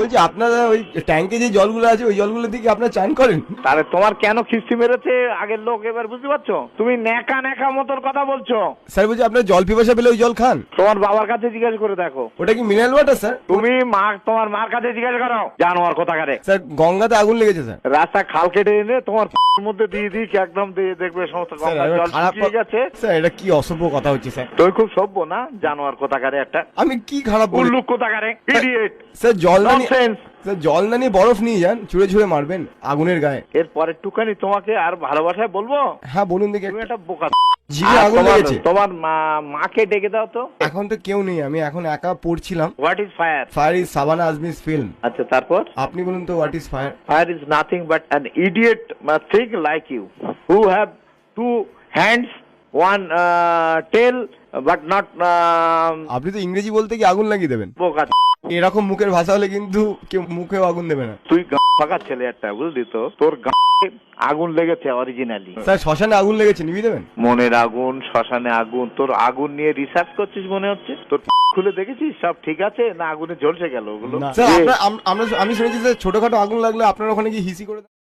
বলছি আপনারা ওই ট্যাঙ্কে যে জলগুলো আছে ওই জলগুলো দিয়ে কি আপনারা চান করেন? তাহলে তোমার কেন খিস্তি মেরেছে? আগের লোক এবার বুঝতে পারছ? তুমি ন্যাকা ন্যাকা মতোর কথা বলছো। স্যার বলছি আপনার জল পিপাসা পেলে ওই জল খান। তোমার বাবার কাছে জিজ্ঞাসা করে দেখো। ওটা কি মিনারেল ওয়াটার স্যার? তুমি মা তোমার মার কাছে জিজ্ঞাসা করো। জানোয়ার কোথাকারে। স্যার গঙ্গাতে আগুন লেগেছে স্যার। রাস্তা খাল কেটে এনে তোমার মধ্যে দিয়ে দিই কি একদম দিয়ে দেখবে সমস্ত গঙ্গার জল শুকিয়ে গেছে? স্যার এটা কি অসভ্য কথা হচ্ছে স্যার। তুই খুব সভ্য না? জানোয়ার কোথাকারে একটা। আমি কি খারাপ বলি? উল্লুক কোথাকারে? ইডিয়েট স্যার জল নিয়ে জল না নিয়ে বরফ নিয়ে যান ছুঁড়ে ছুঁড়ে মারবেন আগুনের গায়ে। এর পরের টুকানি তোমাকে আর ভালোবাসায় বলব? হ্যাঁ বলুন দেখি। তুমি একটা বোকা জিভে আগুন তোমার- লেগেছে? তোমার মাকে ডেকে দাও তো। এখন তো কেউ নেই আমি এখন একা পড়ছিলাম। What is fire fire is Shabana Azmi's film আচ্ছা তারপর? আপনি বলুন তো what is fire Fire is nothing but an idiot uh, thing like you, who have two hands, one but not um, আপনি তো ইংরেজি বলতে কি আগুন লাগিয়ে দেবেন। বোকা এরকম মুখের ভাষা হলে কিন্তু কেউ মুখেও আগুন দেবে না। তুই ফাঁকা ছেলে একটা বুঝলি তো? তোর আগুন লেগেছে অরিজিনালি স্যার শ্মশানে আগুন লেগেছে নিবি দেবেন? মনের আগুন শ্মশানে আগুন তোর আগুন নিয়ে রিসার্চ করছিস মনে হচ্ছে? তোর খুলে দেখেছিস? সব ঠিক আছে? না আগুনে ঝলসে গেল ওগুলো? যে- আম- আমরা আমি শুনেছি স্যার ছোটখাটো আগুন লাগলে আপনার ওখানে কি হিসি করে?